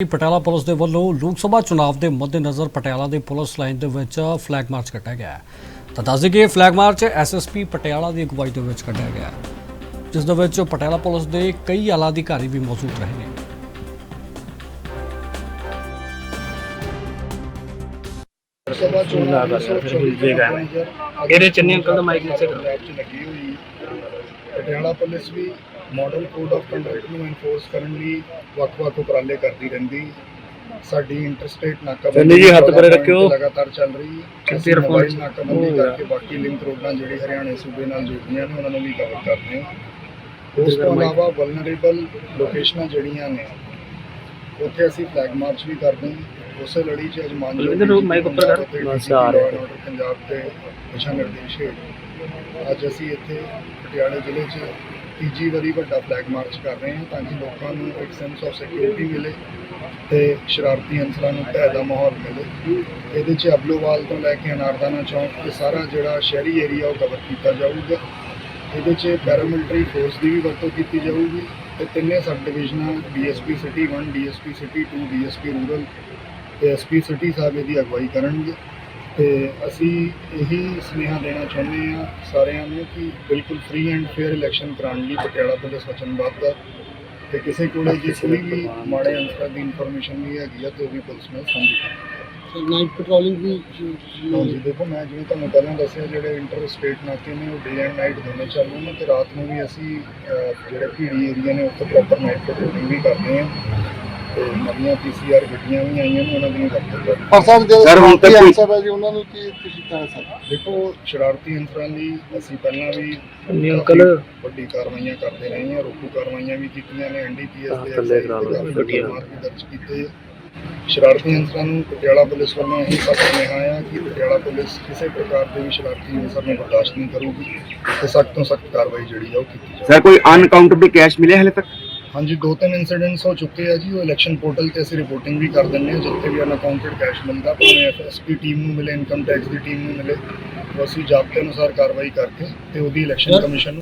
Patiala police ਦੇ ਵੱਲੋਂ ਲੋਕ ਸਭਾ ਚੁਣਾਵ ਦੇ ਮੱਦੇਨਜ਼ਰ ਪਟਿਆਲਾ ਦੇ ਪੁਲਿਸ ਲਾਈਨ ਦੇ ਵਿੱਚ ਫਲੈਗ ਮਾਰਚ ਕੱਢਿਆ ਗਿਆ ਹੈ। ਤਾਂ ਦੱਸ ਦਈਏ ਫਲੈਗ ਮਾਰਚ ਐਸਐਸਪੀ ਪਟਿਆਲਾ ਦੀ ਅਗਵਾਈ ਦੇ ਵਿੱਚ ਕੱਢਿਆ ਗਿਆ ਜਿਸ ਦੇ ਵਿੱਚ ਪਟਿਆਲਾ ਪੁਲਿਸ ਦੇ ਕਈ ਆਲਾ ਅਧਿਕਾਰੀ ਵੀ ਮੌਜੂਦ ਰਹੇ ਨੇ। ਸਭਾ ਚੋਣਾਂ ਦਾ ਇਹਦੇ ਚੰਨੀ ਅੰਕਲ ਦਾ ਮਾਈਕ ਨੀਚੇ ਕਰੋ। ਪਟਿਆਲਾ ਪੁਲਿਸ ਵੀ ਮਾਡਲ ਕੋਡ ਆਫ ਕੰਡਕਟ ਨੂੰ ਐਨਫੋਰਸ ਕਰਨ ਲਈ ਵੱਖ-ਵੱਖ ਉਪਰਾਲੇ ਕਰਦੀ ਰਹਿੰਦੀ ਸਾਡੀ ਇੰਟਰਸਟੇਟ ਨਾਕਾਬੰਦੀ ਚੰਨੀ ਜੀ, ਹੱਥ ਪਰੇ ਰੱਖਿਓ। ਲਗਾਤਾਰ ਚੱਲ ਰਹੀ ਹੈ ਅਸੀਂ। ਮੋਬਾਈਲ ਨਾਕਾਬੰਦੀ ਕਰਕੇ ਬਾਕੀ ਲਿੰਕ ਰੋਡਾਂ ਜਿਹੜੀ ਹਰਿਆਣੇ ਸੂਬੇ ਨਾਲ ਜੁੜਦੀਆਂ ਨੇ ਉਹਨਾਂ ਨੂੰ ਵੀ ਕਵਰ ਕਰਦੇ ਹਾਂ ਉਸ ਤੋਂ ਇਲਾਵਾ ਵਲਨਰੇਬਲ ਲੋਕੇਸ਼ਨਾਂ ਜਿਹੜੀਆਂ ਨੇ ਉੱਥੇ ਅਸੀਂ ਫਲੈਗ ਮਾਰਚ ਵੀ ਕਰਦੇ ਹਾਂ ਉਸੇ ਲੜੀ 'ਚ ਅੱਜ ਨੂੰ mic ਉੱਪਰ ਕਰ। Order ਪੰਜਾਬ ਦੇ ਦਿਸ਼ਾ ਨਿਰਦੇਸ਼ ਅੱਜ ਅਸੀਂ ਇੱਥੇ ਪਟਿਆਲੇ ਜ਼ਿਲ੍ਹੇ 'ਚ ਤੀਜੀ ਵਾਰੀ ਵੱਡਾ ਫਲੈਗ ਮਾਰਚ ਕਰ ਰਹੇ ਹਾਂ ਤਾਂ ਕਿ ਲੋਕਾਂ ਨੂੰ ਇੱਕ ਸੈਂਸ ਆਫ ਸਿਕਿਉਰਿਟੀ ਮਿਲੇ ਤੇ ਸ਼ਰਾਰਤੀ ਅੰਸਰਾਂ ਨੂੰ ਭੈ ਦਾ ਮਾਹੌਲ ਮਿਲੇ। ਇਹਦੇ 'ਚ ਅਬਲੋਵਾਲ ਤੋਂ ਲੈ ਕੇ ਅਨਾਰਦਾਨਾ ਚੌਂਕ ਤੇ ਸਾਰਾ ਜਿਹੜਾ ਸ਼ਹਿਰੀ ਏਰੀਆ ਉਹ ਕਵਰ ਕੀਤਾ ਜਾਊਗਾ। ਇਹਦੇ 'ਚ ਪੈਰਾਮਿਲਟਰੀ ਫੋਰਸ ਦੀ ਵੀ ਵਰਤੋਂ ਕੀਤੀ ਜਾਊਗੀ ਤੇ ਤਿੰਨੇ sub ਡਿਵੀਜ਼ਨਾਂ DSP city 1 DSP city 2 DSP rural ਤੇ ਐਸਪੀ ਸਿਟੀ ਸਾਹਿਬ ਇਹਦੀ ਅਗਵਾਈ ਕਰਨਗੇ। ਤੇ ਅਸੀਂ ਇਹੀ ਸੁਨੇਹਾ ਦੇਣਾ ਚਾਹੁੰਦੇ ਹਾਂ ਸਾਰਿਆਂ ਨੂੰ ਕਿ ਬਿਲਕੁਲ ਫ੍ਰੀ ਐਂਡ ਫੇਅਰ ਇਲੈਕਸ਼ਨ ਕਰਾਉਣ ਲਈ ਪਟਿਆਲਾ ਪੁਲਿਸ ਵਚਨਬੱਧ ਹੈ ਤੇ ਕਿਸੇ ਕੋਲੇ ਜੇ ਕੋਈ ਵੀ ਮਾੜੇ ਅੰਸਰਾਂ ਦੀ ਇਨਫੋਰਮੇਸ਼ਨ ਵੀ ਹੈਗੀ ਆ ਤੇ ਉਹ ਵੀ ਪੁਲਿਸ ਨਾਲ ਸਾਂਝੀ ਕਰੋ ਨਾਈਟ ਪੈਟਰੋਲਿੰਗ ਵੀ ਹਾਂਜੀ ਦੇਖੋ ਮੈਂ ਜਿਵੇਂ ਤੁਹਾਨੂੰ ਪਹਿਲਾਂ ਦੱਸਿਆ ਜਿਹੜੇ ਇੰਟਰ ਸਟੇਟ ਨਾਕੇ ਨੇ ਉਹ ਡੇ ਐਂਡ ਨਾਈਟ ਦੋਨੇ ਚੱਲਦੇ ਨੇ ਤੇ ਰਾਤ ਨੂੰ ਵੀ ਅਸੀਂ ਜਿਹੜੇ ਭੀੜੀ ਏਰੀਆ ਨੇ ਉੱਥੇ ਪ੍ਰੋਪਰ ਨਾਈਟ ਪੈਟਰੋਲਿੰਗ ਵੀ ਕਰਦੇ ਹਾਂ। ਤੇ ਨਵੀਆਂ ਪੀਸੀਆਰ ਗੱਡੀਆਂ ਵੀ ਆਈਆਂ ਨੇ ਉਹਨਾਂ ਦੀ ਵਰਤੋਂ ਕਰਦੇ ਹਾਂ। ਪਰ ਸਾਹਿਬ ਦੇ ਸਰ, ਹੁਣ ਤੱਕ ਕੋਈ- ਸਾਹਿਬ ਹੈ ਜੀ ਉਹਨਾਂ ਨੂੰ ਕੀ ਤੁਸੀਂ ਕਹਿਣਾ ਸਕਦੇ ਦੇਖੋ ਸ਼ਰਾਰਤੀ ਅੰਸਰਾਂ ਲਈ ਅਸੀਂ ਪਹਿਲਾਂ ਵੀ ਚੰਨੀ ਅੰਕਲ। ਵੱਡੀ ਕਾਰਵਾਈਆਂ ਕਰਦੇ ਰਹੇ ਹਾਂ ਰੋਕੂ ਕਾਰਵਾਈਆਂ ਵੀ ਕੀਤੀਆਂ ਨੇ ਐਨਡੀਪੀਐਸ ਦੇ ਥੱਲੇ ਕਰਾ ਲਓ, ਕਾਫੀ ਗੱਡੀਆਂ। ਮਾਰ ਵੀ ਦਰਜ ਕੀਤੇ। ਸ਼ਰਾਰਤੀ ਅੰਸਰਾਂ ਨੂੰ ਪਟਿਆਲਾ ਪੁਲਿਸ ਵੱਲੋਂ ਇਹ ਸਭ ਸੁਨੇਹਾ ਆ ਕਿ ਪਟਿਆਲਾ ਪੁਲਿਸ ਕਿਸੇ ਪ੍ਰਕਾਰ ਦੇ ਵੀ ਸ਼ਰਾਰਤੀ ਅੰਸਰ ਨੂੰ ਬਰਦਾਸ਼ਤ ਨਹੀਂ ਕਰੂਗੀ ਤੇ ਸਖਤ ਤੋਂ ਸਖਤ ਕਾਰਵਾਈ ਜਿਹੜੀ ਆ ਉਹ ਕੀਤੀ ਜਾਊਗੀ ਸਰ ਕੋਈ ਅਨਕਾਊਂਟੇਬਲ ਕੈਸ਼ ਮਿਲਿਆ ਹਲੇ ਤੱਕ? ਹਾਂਜੀ ਦੋ ਤਿੰਨ ਇਨਸੀਡੈਂਟਸ ਹੋ ਚੁੱਕੇ ਆ ਜੀ ਉਹ ਇਲੈਕਸ਼ਨ ਪੋਰਟਲ ਤੇ ਅਸੀਂ ਰਿਪੋਰਟਿੰਗ ਵੀ ਕਰ ਦਿੰਦੇ ਹਾਂ ਜਿੱਥੇ ਵੀ ਅਨਅਕਾਊਂਟਡ ਕੈਸ਼ ਮਿਲਦਾ ਭਾਵੇਂ ਐਫਐਸਪੀ ਟੀਮ ਨੂੰ ਮਿਲੇ ਇਨਕਮ ਟੈਕਸ ਦੀ ਟੀਮ ਨੂੰ ਮਿਲੇ ਅਸੀਂ ਜਾਬਤੇ ਅਨੁਸਾਰ ਕਾਰਵਾਈ ਕਰਕੇ ਤੇ ਉਹਦੀ ਇਲੈਕਸ਼ਨ ਕਮਿਸ਼ਨ ਨੂੰ